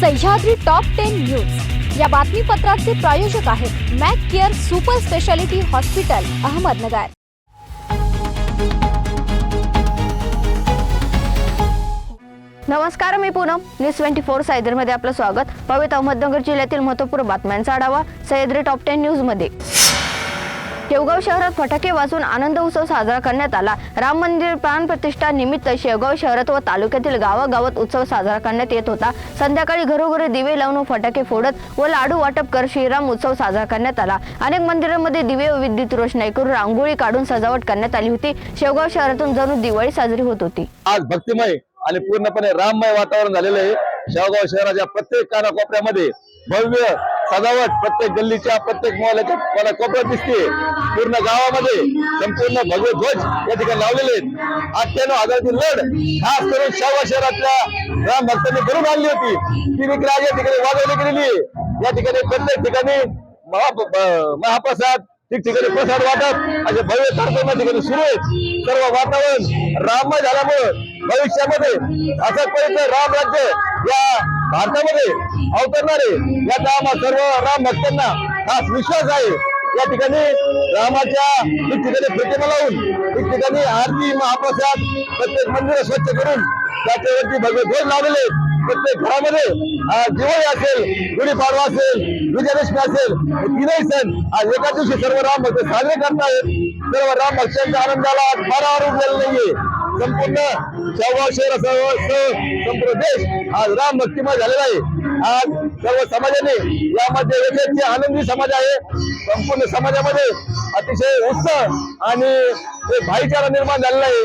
Sahyadri top ten news या बातमीपत्राचे प्रायोजक आहेत Mac care super speciality hospital Ahmednagar. नमस्कार मी पूनम. न्यूज ट्वेंटी फोर सायदरमध्ये आपलं स्वागत. पवित्र अहमदनगर जिल्ह्यातील महत्त्वपूर्ण बातम्यांचा आढावा सह्याद्री टॉप टेन न्यूजमध्ये. शेवगाव शहरात फटाके वाजून आनंद उत्सव साजरा करण्यात आला. राम मंदिर प्राण प्रतिष्ठा निमित्त शेवगाव शहरात व तालुक्यातील गावागावात उत्सव साजरा करण्यात येत होता. संध्याकाळी घरोघरी दिवे लावून फटाके फोडत व लाडू वाटप कर श्रीराम उत्सव साजरा करण्यात आला. अनेक मंदिरांमध्ये दिवे व विद्युत रोषणाई करून रांगोळी काढून सजावट करण्यात आली होती. शेवगाव शहरातून जणू दिवाळी साजरी होत होती. आज भक्तिमय आणि पूर्णपणे राममय वातावरण झालेलं आहे. शेवगाव शहराच्या प्रत्येक कानाकोपऱ्यामध्ये भव्य सजावट प्रत्येक गल्लीच्या प्रत्येक मोहल्याच्या मला कोपऱ्यात दिसते. पूर्ण गावामध्ये संपूर्ण भगवे ध्वज या ठिकाणी लावलेले आहेत. अठ्ठ्याण्णव हजाराची लढ खास करून शेवगाव शहरातल्या राम भक्तांनी भरून आणली होती. ती देखील या ठिकाणी वाजवली गेलेली आहे. या ठिकाणी प्रत्येक ठिकाणी महाप्रसाद ठिकठिकाणी प्रसाद वाटप असे भव्य कार्यक्रम या ठिकाणी सुरू आहेत. सर्व वातावरण राममय झाल्यामुळे भविष्यामध्ये असं पवित्र राम राज्य या भारतामध्ये अवतरणारे या याचा सर्व राम भक्तांना खास विश्वास आहे. या ठिकाणी रामाच्या ठिकठिकाणी प्रतिमा लावून ठिकठिकाणी आरती महाप्रसाद प्रत्येक मंदिर स्वच्छ करून त्याच्यावरती भगवे ध्वज लावलेले प्रत्येक घरामध्ये दिवाळी असेल गुढीपाडवा असेल विजयदशमी असेल हे तीनही सण आज एका दिवशी सर्व राम भक्त साजरे करतायत. सर्व राम भक्तांच्या आनंदाला फार फारावर नाहीये. संपूर्ण शेवगाव शहर संपूर्ण देश आज राम भक्तिमय झालेला आहे. आज सर्व समाजाने यामध्ये एक आनंदी समाज आहे. संपूर्ण समाजामध्ये अतिशय उत्साह आणि भाईचारा निर्माण झालेला आहे.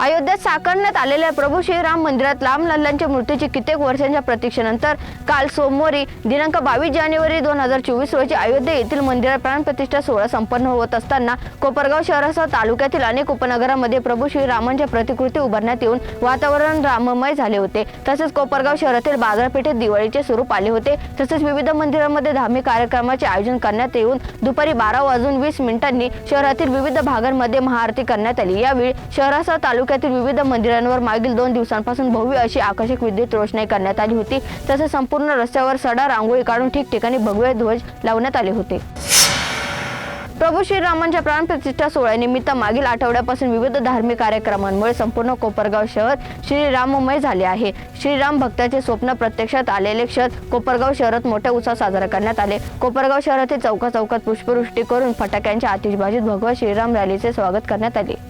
अयोध्येत साकारण्यात आलेल्या प्रभू श्रीराम मंदिरात लांब लल्लांच्या मृत्यूची कित्येक वर्षांच्या प्रतीक्षेनंतर काल सोमवारी दिनांक बावीस जानेवारी दोन हजार चोवीस रोजी अयोध्ये येथील मंदिरात प्राणप्रतिष्ठा सोहळा संपन्न होत असताना कोपरगाव शहरासह तालुक्यातील अनेक उपनगरांमध्ये प्रभू श्रीरामांच्या प्रतिकृती उभारण्यात येऊन वातावरण राममय झाले होते. तसेच कोपरगाव शहरातील बाजारपेठेत दिवाळीचे स्वरूप आले होते. तसेच विविध मंदिरांमध्ये धार्मिक कार्यक्रमाचे आयोजन करण्यात येऊन दुपारी बारा वाजून वीस मिनिटांनी शहरातील विविध भागांमध्ये महाआरती करण्यात आली. यावेळी शहरासह तालुक्यातील विविध मंदिरांवर मागील दोन दिवसांपासून भव्य अशी आकर्षक विद्युत रोषणाई करण्यात आली होती. तसेच संपूर्ण रस्त्यावर सडा रांगोळी काढून ठिकठिकाणी भगवे ध्वज लावण्यात आले होते. प्रभू श्रीरामांच्या प्राणप्रतिष्ठा सोहळ्यानिमित्त मागील आठवड्यापासून विविध धार्मिक कार्यक्रमांमुळे संपूर्ण कोपरगाव शहर श्रीराममय झाले आहे. श्रीराम भक्ताचे स्वप्न प्रत्यक्षात आलेले क्षण कोपरगाव शहरात मोठ्या उत्साह साजरा करण्यात आले. कोपरगाव शहरातील चौका चौकात पुष्पवृष्टी करून फटाक्यांच्या आतिषबाजीत भगवा श्रीराम रॅलीचे स्वागत करण्यात आले.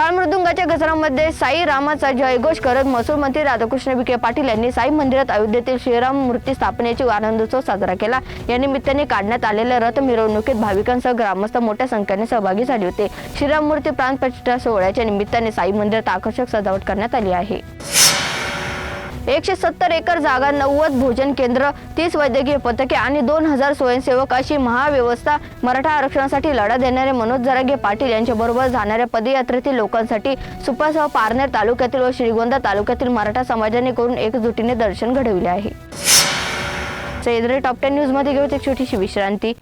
टाळ मृदुंगाच्या गजरामध्ये साई रामाचा जयघोष करत महसूल मंत्री राधाकृष्ण विखे पाटील यांनी साई मंदिरात अयोध्येतील श्रीराम मूर्ती स्थापनेची आनंदोत्सव साजरा केला. या निमित्ताने काढण्यात आलेल्या रथ मिरवणुकीत भाविकांसह ग्रामस्थ मोठ्या संख्येने सहभागी झाले होते. श्रीराम मूर्ती प्राणप्रतिष्ठा सोहळ्याच्या निमित्ताने साई मंदिरात आकर्षक सजावट करण्यात आली आहे. एकशे सत्तर एकर जागा नव्वद भोजन केंद्र तीस वैद्यकीय पथके आणि दोन हजार स्वयंसेवक अशी महाव्यवस्था मराठा आरक्षणासाठी लढा देणारे मनोज जरागे पाटील यांच्याबरोबर जाणाऱ्या पदयात्रेतील लोकांसाठी सुपासह पारनेर तालुक्यातील व श्रीगोंदा तालुक्यातील मराठा समाजाने करून एकजुटीने दर्शन घडविले आहे. सह्याद्री टॉप टेन न्यूजमध्ये घेऊ एक छोटीशी विश्रांती.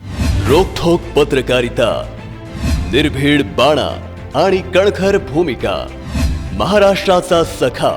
रोखोक पत्रकारिता निर्भीड बाणा आणि कणखर भूमिका महाराष्ट्राचा सखा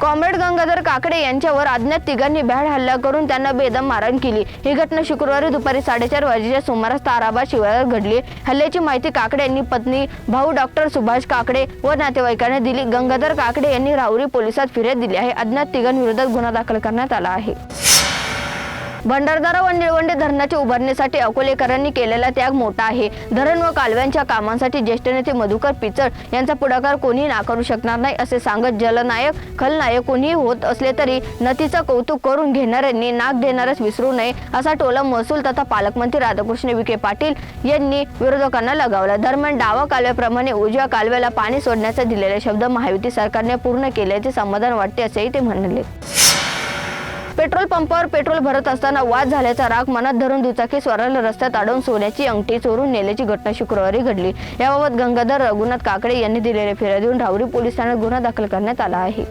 कॉम्रेड गंगाधर काकडे यांच्यावर अज्ञात तिघांनी भ्याड हल्ला करून त्यांना बेदम मारण केली. ही घटना शुक्रवारी दुपारी साडेचार वाजेच्या सुमारास ताराबा शिवारात घडली. हल्ल्याची माहिती काकडे यांनी पत्नी भाऊ डॉक्टर सुभाष काकडे व नातेवाईकांना दिली. गंगाधर काकडे यांनी राहुरी पोलिसात फिर्याद दिली आहे. अज्ञात तिघांविरोधात गुन्हा दाखल करण्यात आला आहे. भंडारदारा व निळवंडे धरणाच्या उभारणीसाठी अकोलेकरांनी केलेला त्याग मोठा आहे. धरण व कालव्यांच्या कामांसाठी ज्येष्ठ नेते मधुकर पिचड यांचा पुढाकार कोणीही नाकारू शकणार नाही असे सांगत जलनायक खलनायक कोणीही होत असले तरी नतीचं कौतुक करून घेणाऱ्यांनी नाक देणारच विसरू नये असा टोला महसूल तथा पालकमंत्री राधाकृष्ण विखे पाटील यांनी विरोधकांना लगावला. दरम्यान डावा कालव्याप्रमाणे उजव्या कालव्याला पाणी सोडण्याचा दिलेले शब्द महायुती सरकारने पूर्ण केल्याचे समाधान वाटते असेही ते म्हणाले. पेट्रोल पंपावर पेट्रोल भरत असताना वाद झाल्याचा राग मनात धरून दुचाकी स्वराला रस्त्यात अडवून सोन्याची अंगठी चोरून नेल्याची घटना शुक्रवारी घडली. याबाबत गंगाधर रघुनाथ काकडे यांनी दिलेल्या फिर्यादीवरून राहुरी पोलीस ठाण्यात गुन्हा दाखल करण्यात आला आहे.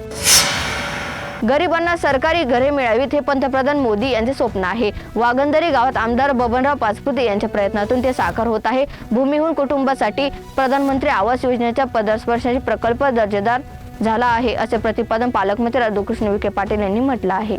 गरिबांना सरकारी घरे मिळावीत हे पंतप्रधान मोदी यांचे स्वप्न आहे. वागंदरी गावात आमदार बबनराव पाचपुते यांच्या प्रयत्नातून ते साकार होत आहे. भूमिहून कुटुंबासाठी प्रधानमंत्री आवास योजनेच्या पदस्पर्शाचे प्रकल्प दर्जेदार झाला आहे असे प्रतिपादन पालकमंत्री राधाकृष्ण विखे पाटील यांनी म्हटलं आहे.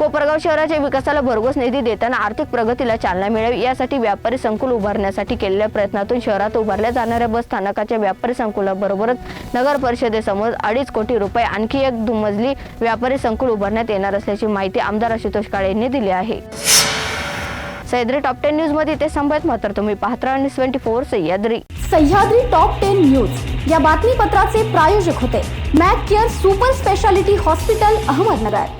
कोपरगाव शहराच्या विकासाला भरघोस निधी देताना आर्थिक प्रगतीला चालना मिळावी यासाठी व्यापारी संकुल उभारण्यासाठी केलेल्या प्रयत्नातून शहरात उभारल्या जाणाऱ्या बस स्थानकाच्या व्यापारी संकुलाबरोबरच नगर परिषदेसमोर अडीच कोटी रुपये आणखी एक दुमजली व्यापारी संकुल उभारण्यात येणार असल्याची माहिती आमदार आशुतोष काळे यांनी दिली आहे. सह्याद्री टॉप टेन न्यूजमध्ये ते संपत मात्र तुम्ही पाहत राहा news twenty four Sahyadri. Sahyadri top ten news. या बातमीपत्राचे प्रायोजक होते. Mac care super speciality hospital Ahmednagar.